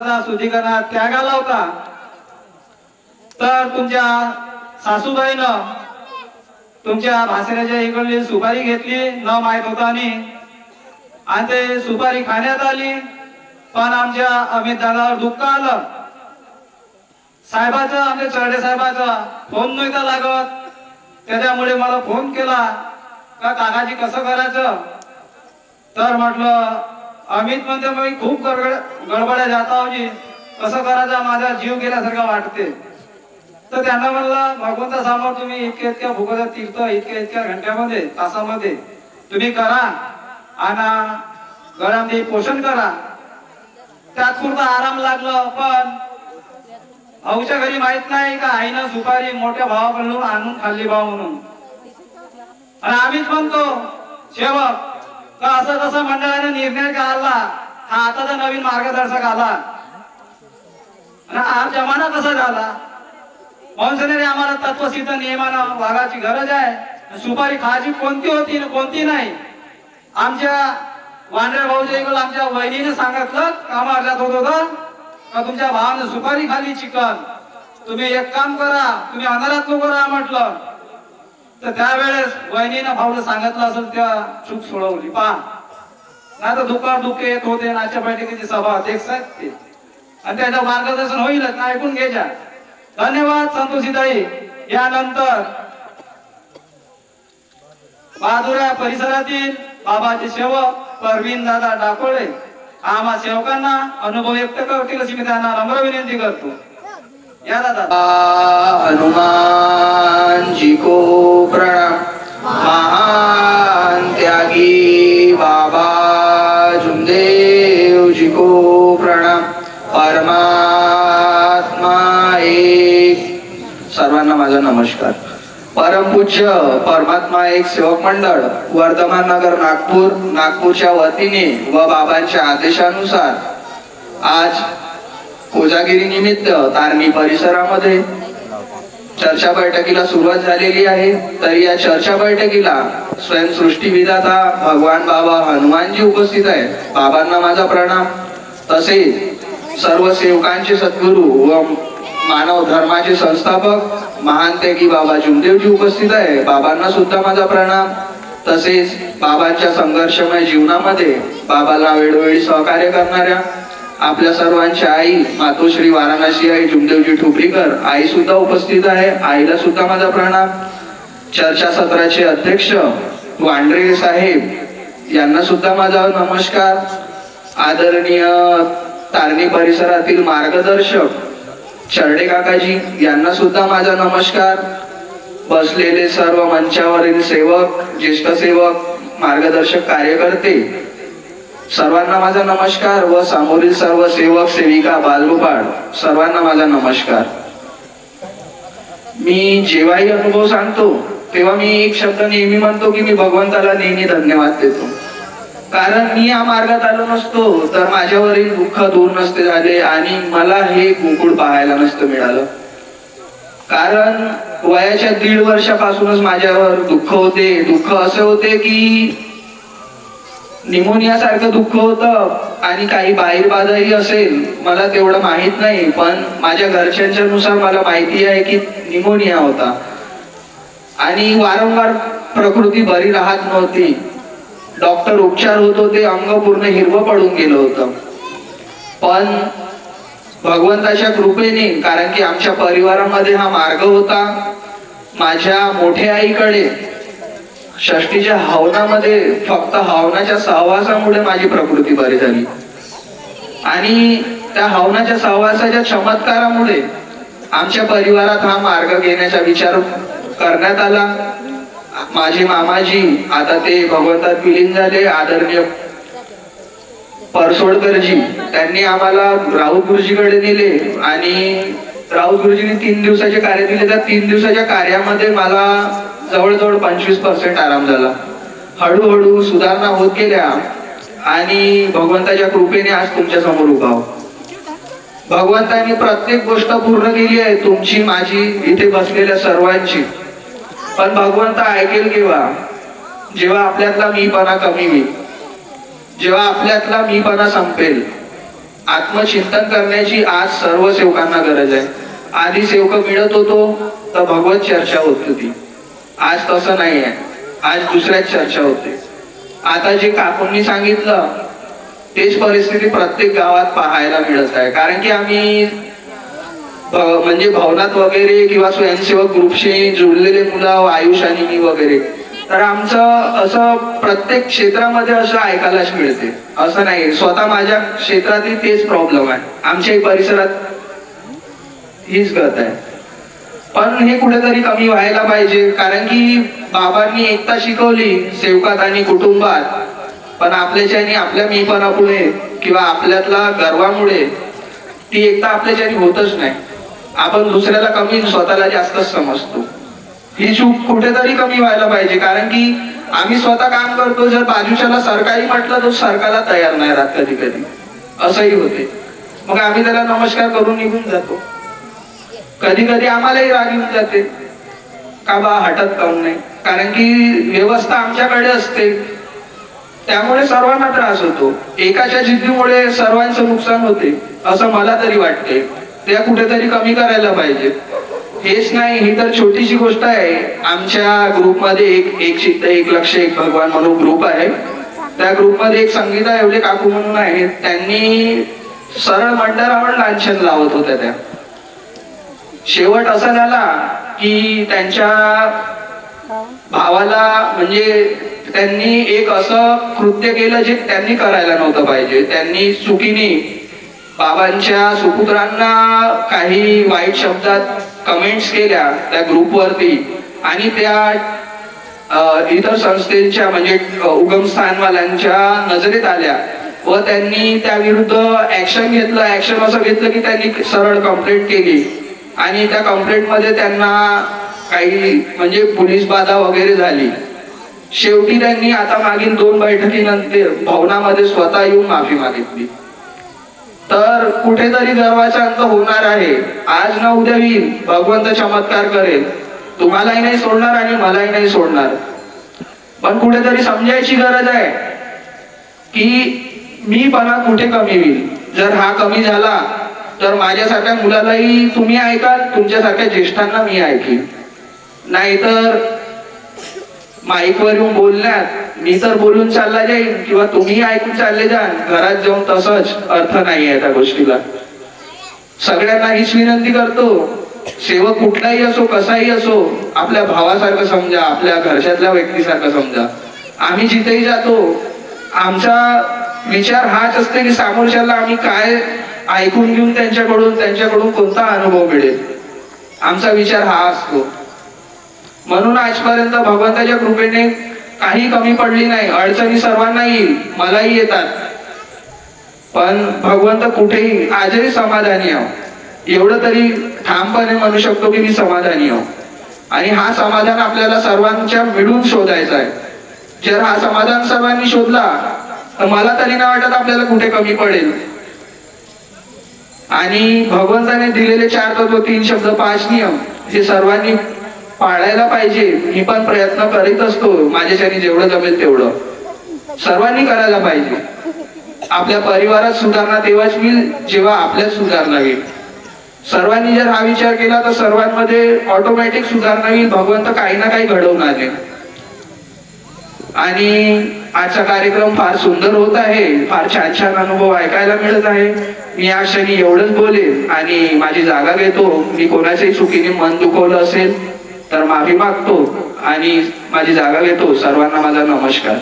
माझा शुद्धीकरणात त्यागाला होता तर तुमच्या सासूबाईनं तुमच्या भासऱ्याच्या इकडली सुपारी घेतली न माहीत होता आणि आणि ते सुपारी खाण्यात आली. पण आमच्या अमित दादावर दुःख आलं. साहेबाचं आमच्या चरडे साहेबाचा फोन नव्हता लागत. त्याच्यामुळे मला फोन केला का काकाजी कसं करायचं? तर म्हटलं अमित म्हणते मी खूप गडबड गडबड्या जाता कसं करायचं? माझा जीव गेल्यासारखा वाटते. तर त्यांना म्हणलं भगवंता समोर तुम्ही इतक्या इतक्या फुकट तीर्थ इतक्या इतक्या घंट्यामध्ये तासामध्ये. तुम्ही करा आणि घरामध्ये पोषण करा. त्यात पुरता आराम लागला पण आऊच्या घरी माहीत नाही का आईनं सुपारी मोठ्या भावाकडून आणून खाल्ली भाव म्हणून. आणि आम्हीच म्हणतो सेवक तर असं कसं मंडळाने निर्णय काढला हा आताचा नवीन मार्गदर्शक आला. हा जमाना कसा झाला. म्हणून आम्हाला तत्वसिद्ध नियमानं भागाची गरज आहे. सुपारी खायची कोणती होती कोणती नाही. आमच्या वांड्रे भाऊच्या इकडं आमच्या वहिनीने सांगितलं कामावर जात होत होतं का तुमच्या भावानं सुपारी खाली चिकन? तुम्ही एक काम करा तुम्ही अंधारात नको करा म्हटलं. तर त्यावेळेस वहिनीनं भाऊला सांगितलं असेल त्या चूक सोडवली. पहा ना तर दुकान दुखे येत होते नाच्या बैठकीची सभा अध्यक्ष ते. आणि त्याचं मार्गदर्शन होईलच ना ऐकून घ्यायच्या धन्यवाद संतोषीताई. यानंतर बहादुरा परिसरातील बाबाचे सेवक परवीन दादा डाकोळे. आम्हा सेवकांना अनुभव व्यक्त करतील अशी मी त्यांना नम्र विनंती करतो. या दादा हनुमान जी को प्रणाम. महान त्यागी बाबा जुमदेव जी को प्रणाम. परमात्मा एक. सर्वांना माझा नमस्कार. परमपूज्य परमात्मा एक सेवक मंडळ वर्धमान नगर नागपूर नागपूरच्या वतीने व बाबांच्या आदेशानुसार आज कोजागिरी निमित्त तारणी परिसरामध्ये चर्चा बैठकीला सुरुवात झालेली आहे. तर या चर्चा बैठकीला स्वयंसृष्टी विधाता भगवान बाबा हनुमानजी उपस्थित आहेत. बाबांना माझा प्रणाम. तसेच सर्व सेवकांचे सद्गुरू व मानव धर्माचे संस्थापक महान त्यागी बाबा जुमदेवजी उपस्थित आहे. बाबांना सुद्धा माझा प्रणाम. तसेच बाबांच्या संघर्षमय जीवनामध्ये बाबाला वेळोवेळी सहकार्य करणाऱ्या आपल्या सर्वांची आई मातोश्री वाराणसी आई जुमदेवजी ठोपरीकर आई सुद्धा उपस्थित आहे. आईला सुद्धा माझा प्रणाम. चर्चा सत्राचे अध्यक्ष वांड्रे साहेब यांना सुद्धा माझा नमस्कार. आदरणीय तारणी परिसरातील मार्गदर्शक चरडे काकाजी यांना सुद्धा माझा नमस्कार. बसलेले सर्व मंचावरील सेवक ज्येष्ठ सेवक मार्गदर्शक कार्यकर्ते सर्वांना माझा नमस्कार व सामोरील सर्व सेवक सेविका बालगोपाळ सर्वांना माझा नमस्कार. मी जेव्हाही अनुभव सांगतो तेव्हा मी एक शब्द नेहमी म्हणतो की मी भगवंताला नेहमी धन्यवाद देतो. कारण मी या मार्गात आलो नसतो तर माझ्यावरील दुःख दूर नसते झाले आणि मला हे कुंकुड पाहायला नसतं मिळालं. कारण वयाच्या दीड वर्षापासूनच माझ्यावर दुःख होते दुःख असे होते की निमोनिया सारखं दुःख होतं आणि काही बाहेर बाधाही असेल मला तेवढं माहीत नाही पण माझ्या घरच्यांच्या नुसार मला माहिती आहे की निमोनिया होता. आणि वारंवार प्रकृती बरी राहत नव्हती. डॉक्टर उपचार होत होते अंग पूर्ण हिरवं पडून गेलं होतं. पण भगवंताच्या कृपेने कारण की आमच्या परिवारामध्ये हा मार्ग होता माझ्या मोठ्या आईकडे षष्टीच्या हवनामध्ये फक्त हवनाच्या सहवासामुळे माझी प्रकृती बरी झाली. आणि त्या हवनाच्या सहवासाच्या चमत्कारामुळे आमच्या परिवारात हा मार्ग घेण्याचा विचार करण्यात आला. माझे मामाजी आता ते भगवंतात विलीन झाले आदरणीय परसोडकरजी त्यांनी आम्हाला राहुल गुरुजीकडे नेले आणि राहुल गुरुजींनी तीन दिवसाचे कार्य दिले. त्या तीन दिवसाच्या कार्यामध्ये मला जवळजवळ पंचवीस पर्सेंट आराम झाला. हळूहळू सुधारणा होत गेल्या आणि भगवंताच्या कृपेने आज तुमच्यासमोर उभा भगवंतानी प्रत्येक गोष्ट पूर्ण केली आहे तुमची माझी इथे बसलेल्या सर्वांची. पण भगवंत ऐकेल केव्हा? जेव्हा आपल्यातला मीपणा कमी होईल. जेव्हा आपल्यातला मीपणा संपेल. आत्मचिंतन करण्याची आज सर्व सेवकांना गरज आहे. आधी सेवक मिळत होतो तर भगवत चर्चा होत होती. आज तसं नाही आहे आज दुसऱ्याच चर्चा होते. आता जे काकूंनी सांगितलं तेच परिस्थिती प्रत्येक गावात पाहायला मिळत आहे. कारण की आम्ही म्हणजे भवनात वगैरे किंवा स्वयंसेवक ग्रुपशी जुळलेले मुलं आयुष आणि मी वगैरे तर आमचं असं प्रत्येक क्षेत्रामध्ये असं ऐकायलाच मिळते. असं नाही. स्वतः माझ्या क्षेत्रातही तेच प्रॉब्लेम आहे. आमच्याही परिसरात हीच गत आहे. पण हे कुठेतरी कमी व्हायला पाहिजे. कारण की बाबांनी एकता शिकवली सेवकात आणि कुटुंबात. पण आपल्याच्यानी आपल्या मीपणापुढे किंवा आपल्यातला गर्वामुळे ती एकता आपल्याच्यानी होतच नाही. आपण दुसऱ्याला कमी स्वतःला जास्तच समजतो. ही चूक कुठेतरी कमी व्हायला पाहिजे. कारण की आम्ही स्वतः काम करतो जर बाजूच्याला सरकारी म्हटलं तर सरकारला तयार नाही राहत कधी कधी. असंही होते. मग आम्ही त्याला नमस्कार करून निघून जातो. कधी कधी आम्हालाही राग येऊन जाते. का बा हटत काऊन नाही? कारण की व्यवस्था आमच्याकडे असते. त्यामुळे सर्वांना त्रास होतो. एकाच्या जिद्दीमुळे सर्वांचं नुकसान होते असं मला तरी वाटते. त्या कुठेतरी कमी करायला पाहिजे. हेच नाही ही तर छोटीशी गोष्ट आहे. आमच्या ग्रुपमध्ये एक एक चित्त एक लक्ष एक भगवान म्हणून ग्रुप आहे. त्या ग्रुपमध्ये एक संगीता एवढे काकू म्हणून आहेत. त्यांनी सरळ मंडळावर लांछन लावत होत्या त्या. शेवट असा झाला की त्यांच्या भावाला म्हणजे त्यांनी एक असं कृत्य केलं जे त्यांनी करायला नव्हतं पाहिजे. त्यांनी चुकीने बाबांच्या सुपुत्रांना काही वाईट शब्दात कमेंट्स केल्या त्या ग्रुपवरती आणि त्या इतर संस्थेच्या म्हणजे उगमस्थानवाल्यांच्या नजरेत आल्या व त्यांनी त्या विरुद्ध ऍक्शन घेतलं. ऍक्शन असं घेतलं की त्यांनी सरळ कंप्लेंट केली. आणि त्या कंप्लेंटमध्ये त्यांना काही म्हणजे पोलीस बाधा वगैरे झाली. शेवटी त्यांनी आता मागील दोन बैठकीनंतर भवनामध्ये स्वतः येऊन माफी मागितली. तर कुठेतरी गर्वाचा अंत होणार आहे. आज ना उद्या येईल. भगवंत चमत्कार करेल. तुम्हालाही नाही सोडणार आणि मलाही नाही सोडणार. पण कुठेतरी समजायची गरज आहे की मी पणा कुठे कमी होईल? जर हा कमी झाला तर माझ्यासारख्या मुलालाही तुम्ही ऐकाल तुमच्यासारख्या ज्येष्ठांना मी ऐकेन. नाहीतर माईकवर येऊन बोलण्यात मी तर बोलून चालला जाईन किंवा तुम्ही ऐकून चालले जाल. घरात जाऊन तसंच अर्थ नाही आहे त्या गोष्टीला. सगळ्यांना हीच विनंती करतो सेवक कुठलाही असो कसाही असो आपल्या भावासारखं समजा आपल्या घरच्यातल्या व्यक्तीसारखं समजा. आम्ही जिथेही जातो आमचा विचार हाच असते की समोरच्याला आम्ही काय ऐकून घेऊन त्यांच्याकडून त्यांच्याकडून कोणता अनुभव मिळेल? आमचा विचार हा असतो. म्हणून आजपर्यंत भगवंताच्या कृपेने काही कमी पडली नाही अडचणी सर्वांना येईल मलाही येतात. पण भगवंत कुठेही आजही समाधानी आहो. एवढं तरी ठामपणे म्हणू शकतो की मी समाधानी आहो. आणि हा समाधान आपल्याला सर्वांच्या मिळून शोधायचा आहे. जर हा समाधान सर्वांनी शोधला तर मला तरी नाही वाटत आपल्याला कुठे कमी पडेल. आणि भगवंताने दिलेले चार तत्व तीन शब्द पाच नियम हे सर्वांनी पाळायला पाहिजे. मी पण प्रयत्न करीत असतो. माझ्याच्याने जेवढं जमेल तेवढं. सर्वांनी करायला पाहिजे. आपल्या परिवारात सुधारणा तेव्हाच येईल जेव्हा आपल्यात सुधारणा होईल. सर्वांनी जर हा विचार केला तर सर्वांमध्ये ऑटोमॅटिक सुधारणा होईल. भगवंत काही ना काही घडवून आले. आणि आजचा कार्यक्रम फार सुंदर होत आहे. फार छान छान अनुभव ऐकायला मिळत आहे. मी या क्षणी एवढंच बोलेन आणि माझी जागा घेतो. मी कोणाच्याही चुकीने मन दुखवलं असेल तर माफी मागतो आणि माझी जागा घेतो. सर्वांना माझा नमस्कार.